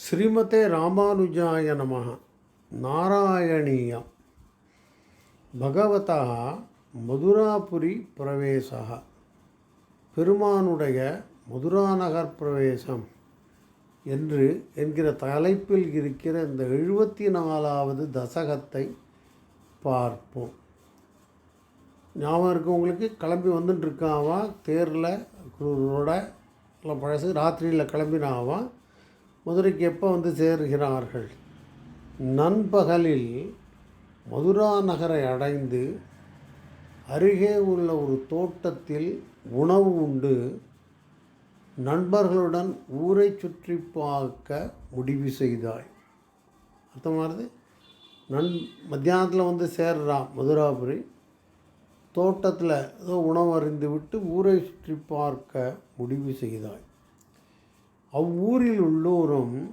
ஸ்ரீமதே ராமானுஜாய நம நாராயணீயம். பகவதா மதுராபுரி பிரவேசா பெருமானுடைய மதுராநகர் பிரவேசம் என்று என்கிற தலைப்பில் இருக்கிற இந்த எழுபத்தி நாலாவது தசகத்தை பார்ப்போம். ஞாபகம் இருக்கவங்களுக்கு கிளம்பி வந்துட்டுருக்காவான் தேரில் குருவோட பழசு ராத்திரியில் கிளம்பினாவா? மதுரைக்கு எப்போ வந்து சேருகிறார்கள்? நண்பகலில் மதுரா நகரை அடைந்து அருகே உள்ள ஒரு தோட்டத்தில் உணவு உண்டு. நண்பர்களுடன் ஊரை சுற்றி பார்க்க முடிவு செய்தாய். அர்த்தமானது? நன் மத்தியானத்தில் வந்து சேர்றான் மதுராபுரி. தோட்டத்தில் ஏதோ உணவு அறிந்து விட்டு ஊரை சுற்றி பார்க்க முடிவு செய்தாய். அவ்வூரில் உள்ளோரும்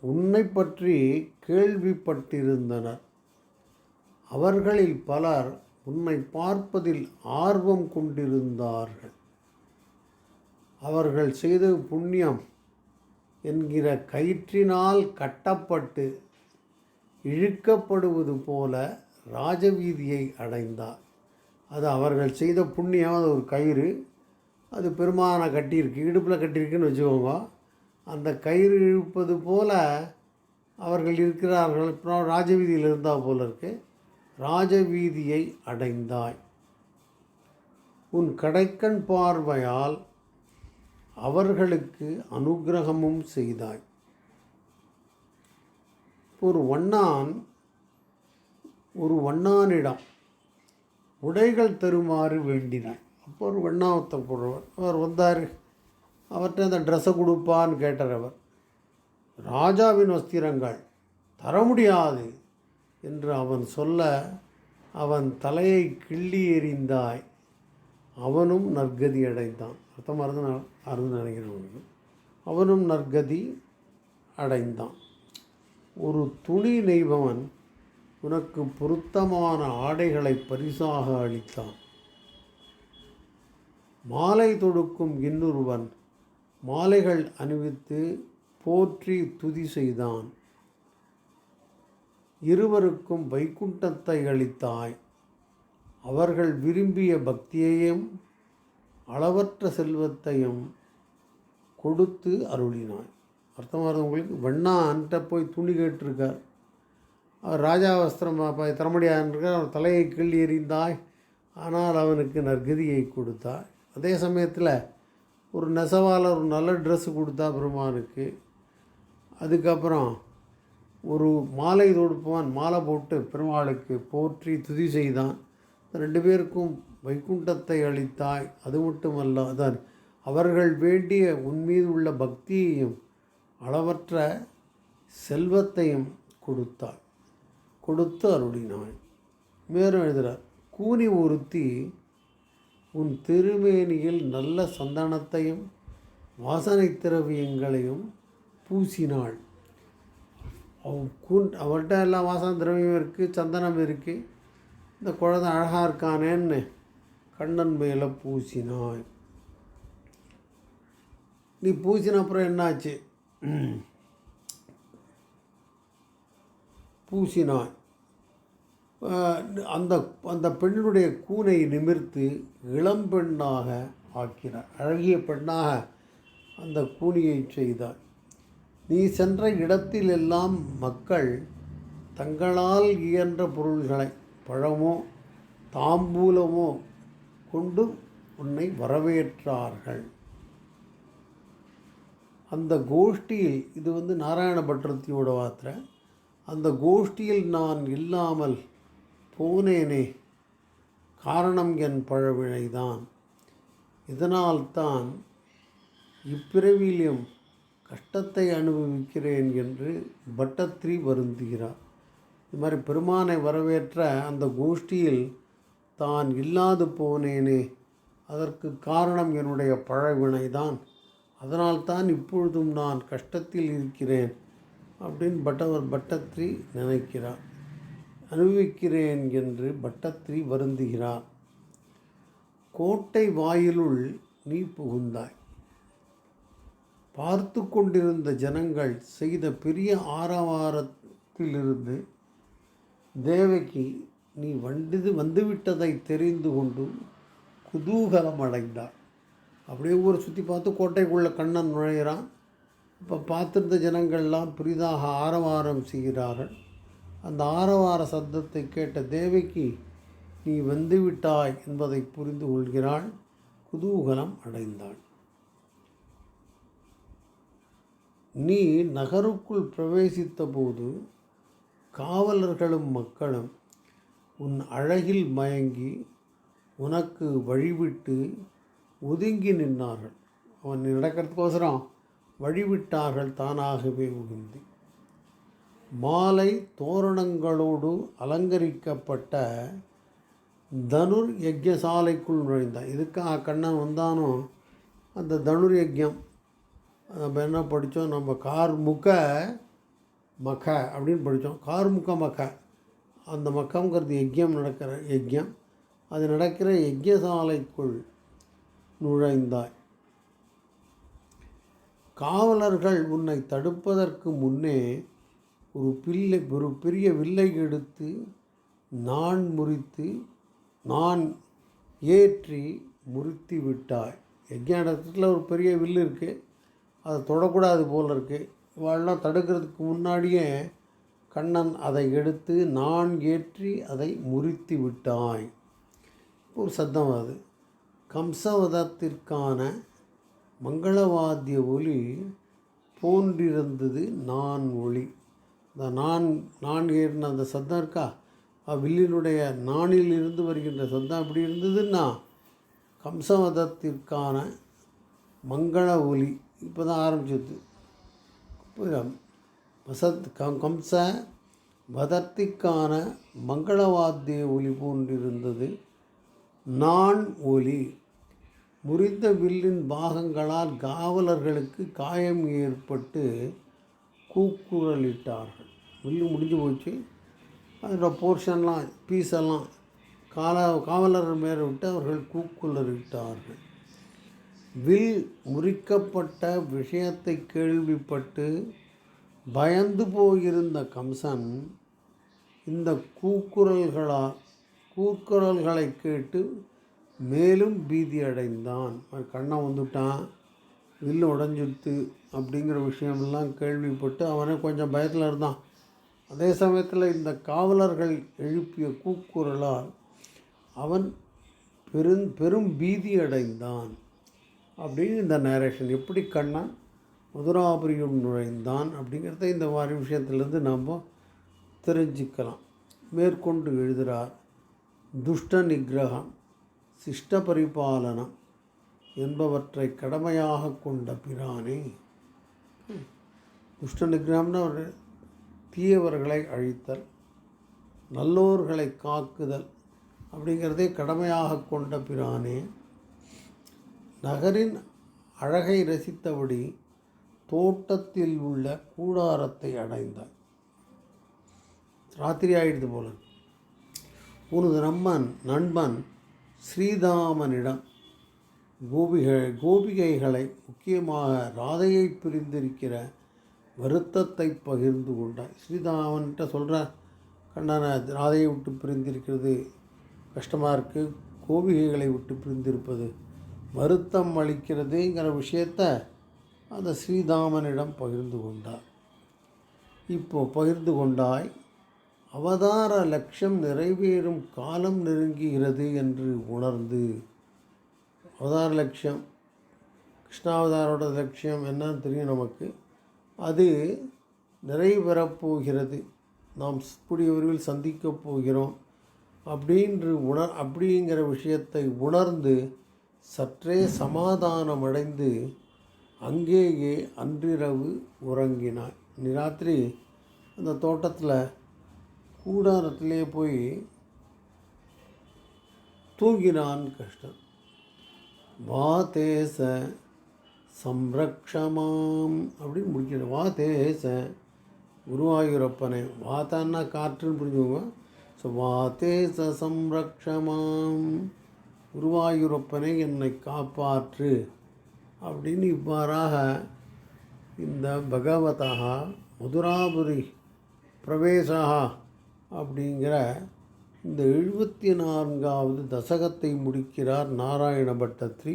உன்னை பற்றி கேள்விப்பட்டிருந்தனர். அவர்களில் பலர் உன்னை பார்ப்பதில் ஆர்வம் கொண்டிருந்தார்கள். அவர்கள் செய்த புண்ணியம் என்கிற கயிற்றினால் கட்டப்பட்டு இழுக்கப்படுவது போல ராஜவீதியை அடைந்தார். அது அவர்கள் செய்த புண்ணியம். அது ஒரு கயிறு. அது பெருமானை கட்டியிருக்கு இடுப்பில் கட்டியிருக்குன்னு வச்சுக்கோங்க. அந்த கயிறு இழுப்பது போல அவர்கள் இருக்கிறார்கள். இப்போ ராஜவீதியில் இருந்தால் போல இருக்கு. ராஜவீதியை அடைந்தாய். உன் கடைக்கண் பார்வையால் அவர்களுக்கு அனுக்கிரகமும் செய்தாய். ஒரு வண்ணான் ஒரு வண்ணானிடம் உடைகள் தருமாறு வேண்டினான் ஒரு வண்ணாவத்தை போடுறவர். அவர் வந்தார். அவர்கிட்ட அந்த ட்ரெஸ்ஸை கொடுப்பான்னு கேட்டார் அவர். ராஜாவின் வஸ்திரங்கள் தர முடியாது என்று அவன் சொல்ல அவன் தலையை கிள்ளி எறிந்தாய். அவனும் நற்கதி அடைந்தான். அர்த்தம் அருந்து அருந்து நினைக்கிறவனுக்கு அவனும் நற்கதி அடைந்தான். ஒரு துணி நெய்பவன் உனக்கு பொருத்தமான ஆடைகளை பரிசாக அளித்தான். மாலை தொடுக்கும் இன்னொருவன் மாலைகள் அணிவித்து போற்றி துதி செய்தான். இருவருக்கும் வைகுண்டத்தை அளித்தாய். அவர்கள் விரும்பிய பக்தியையும் அளவற்ற செல்வத்தையும் கொடுத்து அருளினாய். அர்த்தமாக உங்களுக்கு? வெண்ணான்ட்ட போய் துணி கேட்டிருக்கார். அவர் ராஜா வஸ்திரம் தரமுடியான்றிருக்கார் அவர் தலையை கிள்ளி எறிந்தாய். ஆனால் அவனுக்கு நற்கதியை கொடுத்தாய். அதே சமயத்தில் ஒரு நெசவாளர் ஒரு நல்ல ட்ரெஸ்ஸு கொடுத்தா பெருமானுக்கு அதுக்கப்புறம் ஒரு மாலை தொடுப்பவன் மாலை போட்டு பெருமாளுக்கு போற்றி துதி செய்தான். ரெண்டு பேருக்கும் வைகுண்டத்தை அளித்தாய் அது மட்டுமல்ல அதான் அவர்கள் வேண்டிய உன் மீது உள்ள பக்தியையும் அளவற்ற செல்வத்தையும் கொடுத்தாள். கொடுத்து அருளினாய் மேலும் எழுதுகிறார் கூனி ஒருத்தி உன் திருமேனியில் நல்ல சந்தனத்தையும் வாசனை திரவியங்களையும் பூசினாள். அவன் கூன் அவள்கிட்ட எல்லாம் வாசன திரவியம் இருக்குது சந்தனம் இருக்குது இந்த குழந்தை அழகாக இருக்கானேன்னு கண்ணன் மேலே பூசினாய். நீ பூசின அப்புறம் என்னாச்சு? பூசினாய். அந்த அந்த பெண்ணுடைய கூனை நிமிர்த்து இளம்பெண்ணாக ஆக்கினார். அழகிய பெண்ணாக அந்த கூனியை செய்தார். நீ சென்ற இடத்திலெல்லாம் மக்கள் தங்களால் இயன்ற பொருள்களை பழமோ தாம்பூலமோ கொண்டு உன்னை வரவேற்றார்கள். அந்த கோஷ்டியில் இது வந்து நாராயண பட்டத்தியோட வார்த்தை அந்த கோஷ்டியில் நான் இல்லாமல் போனேனே காரணம் என் பழவிழைதான். இதனால்தான் இப்பிறவிலும் கஷ்டத்தை அனுபவிக்கிறேன் என்று பட்டத்ரி வருந்துகிறார். இது மாதிரி பெருமானை வரவேற்ற அந்த கோஷ்டியில் தான் இல்லாது போனேனே அதற்கு காரணம் என்னுடைய பழவினைதான் அதனால்தான் இப்பொழுதும் நான் கஷ்டத்தில் இருக்கிறேன் அப்படின்னு பட்டவர் பட்டத்ரி நினைக்கிறார். அனுபவிக்கிறேன் என்று பட்டத்திரி வருந்துகிறார். கோட்டை வாயிலுள் நீ புகுந்தாய். பார்த்து கொண்டிருந்த ஜனங்கள் செய்த பெரிய ஆரவாரத்திலிருந்து தேவகி நீ வண்டிது வந்துவிட்டதை தெரிந்து கொண்டு குதூகலம் அடைந்தார் அப்படியே ஊரை சுற்றி பார்த்து கோட்டைக்குள்ளே கண்ணன் நுழையிறான் இப்போ பார்த்திருந்த ஜனங்கள்லாம் புரிதாக ஆரவாரம் செய்கிறார்கள். அந்த ஆரவார சத்தத்தை கேட்ட தேவிக்கு நீ வந்துவிட்டாய் என்பதை புரிந்து கொள்கிறாள். குதூகலம் அடைந்தாள். நீ நகருக்குள் பிரவேசித்த போது காவலர்களும் மக்களும் உன் அழகில் மயங்கி உனக்கு வழிவிட்டு ஒதுங்கி நின்றார்கள் அவன் நடக்கிறதுக்கோசரம் வழிவிட்டார்கள் தானாகவே உகுந்தி. மாலை தோரணங்களோடு அலங்கரிக்கப்பட்ட தனுர் யஜ்யசாலைக்குள் நுழைந்தான் இதுக்காக கண்ணன் வந்தானோ அந்த தனுர் யஜ்யம் நம்ம என்ன படித்தோம்? நம்ம கார்முக மக அப்படின்னு படித்தோம். கார்முக மக. அந்த மக்கங்கிறது யஜ்யம் நடக்கிற யஜ்யம். அது நடக்கிற யஜ்யசாலைக்குள் நுழைந்தாய். காவலர்கள் உன்னை தடுப்பதற்கு முன்னே ஒரு பிள்ளை ஒரு பெரிய வில்லை எடுத்து நான் முறித்து நான் ஏற்றி முறித்து விட்டாய். யஜ்ஞ இடத்துல ஒரு பெரிய வில்லு இருக்குது அதை தொடக்கூடாது போல் இருக்குது இவாளெல்லாம் தடுக்கிறதுக்கு முன்னாடியே கண்ணன் அதை எடுத்து நான் ஏற்றி அதை முறித்து விட்டாய். ஒரு சத்தம் அது கம்சவதத்திற்கான மங்களவாத்திய ஒலி போன்றிருந்தது நான் ஒளி. இந்த நான் நான் ஏறின அந்த சத்தம் இருக்கா? வில்லினுடைய நாணில் இருந்து வருகின்ற சத்தம் அப்படி இருந்ததுன்னா கம்சவதத்திற்கான மங்கள ஒலி இப்போ தான் ஆரம்பிச்சது வசத் கம் கம்ச வதத்திற்கான மங்களவாத்திய ஒலி போன்றிருந்தது. நான் ஒலி. முறிந்த வில்லின் பாகங்களால் காவலர்களுக்கு காயம் ஏற்பட்டு கூக்குரலிட்டார்கள். வில்லு முடிஞ்சு போச்சு. அதோடய போர்ஷன்லாம் பீஸெல்லாம் கால காவலர் மேலே விட்டு அவர்கள் கூக்குரலிட்டார்கள் வில் முறிக்கப்பட்ட விஷயத்தை கேள்விப்பட்டு பயந்து போயிருந்த கம்சன் இந்த கூக்குரல்களால் கூக்குரல்களை கேட்டு மேலும் பீதி அடைந்தான். கண்ணை வந்துட்டான். வில்லு உடஞ்சிடுத்து அப்படிங்கிற விஷயமெல்லாம் கேள்விப்பட்டு அவனே கொஞ்சம் பயத்தில் இருந்தான். அதே சமயத்தில் இந்த காவலர்கள் எழுப்பிய கூக்குரலால் அவன் பெரும் பெரும் பீதி அடைந்தான் அப்படின்னு இந்த நேரேஷன் எப்படி கண்ணா? மதுராபுரியும் நுழைந்தான் அப்படிங்கிறத இந்த மாதிரி விஷயத்துலேருந்து நாம் தெரிஞ்சுக்கலாம். மேற்கொண்டு எழுதுகிறார் துஷ்ட நிகிரகம் சிஷ்ட பரிபாலனம் என்பவற்றை கடமையாக கொண்ட பிரானே. துஷ்ட நிகிரகம்னு ஒரு தீயவர்களை அழித்தல் நல்லோர்களை காக்குதல் அப்படிங்கிறதே கடமையாக கொண்ட பிரானே நகரின் அழகை ரசித்தபடி தோட்டத்தில் உள்ள கூடாரத்தை அடைந்தாய். ராத்திரி ஆயிடுது போல. உனது நம்மன் நண்பன் ஸ்ரீதாமனிடம் கோபிகை கோபிகைகளை முக்கியமாக ராதையை பிரிந்திருக்கிற வருத்தத்தை பகிர்ந்து கொண்டாய். ஸ்ரீதாமன்கிட்ட சொல்கிற கண்ணான ராதையை விட்டு பிரிந்திருக்கிறது. கஷ்டமாக இருக்குது கோபிகைகளை விட்டு பிரிந்திருப்பது. வருத்தம் அளிக்கிறதுங்கிற விஷயத்த அந்த ஸ்ரீதாமனிடம் பகிர்ந்து கொண்டார். இப்போ பகிர்ந்து கொண்டாய் அவதார லட்சியம் நிறைவேறும் காலம் நெருங்குகிறது என்று உணர்ந்து அவதார லட்சியம் கிருஷ்ணாவதாரோட லட்சியம் என்னன்னு தெரியும் நமக்கு. அது நிறைவேறப் போகிறது நாம் கூடிய விரைவில் சந்திக்கப் போகிறோம். அப்படின்று உணர் அப்படிங்கிற விஷயத்தை உணர்ந்து சற்றே சமாதானமடைந்து அங்கேயே அன்றிரவு உறங்கினாய். நீ ராத்திரி அந்த தோட்டத்தில் கூடாரத்திலே போய் தூங்கினான் கஷ்டம். வா தேச சம்ரக்ஷமாம் அப்படின்னு முடிக்கிற வா தேச குருவாயூரப்பனை. வாத்தான்னா காற்றுன்னு புரிஞ்சுக்கோங்க. ஸோ வா தேச சம்ரக்ஷமாம் குருவாயூரப்பனை என்னை காப்பாற்று அப்படின்னு இவ்வாறாக இந்த பகவதா மதுராபுரி பிரவேசா அப்படிங்கிற இந்த எழுபத்தி நான்காவது தசகத்தை முடிக்கிறார் நாராயண பட்டத்ரி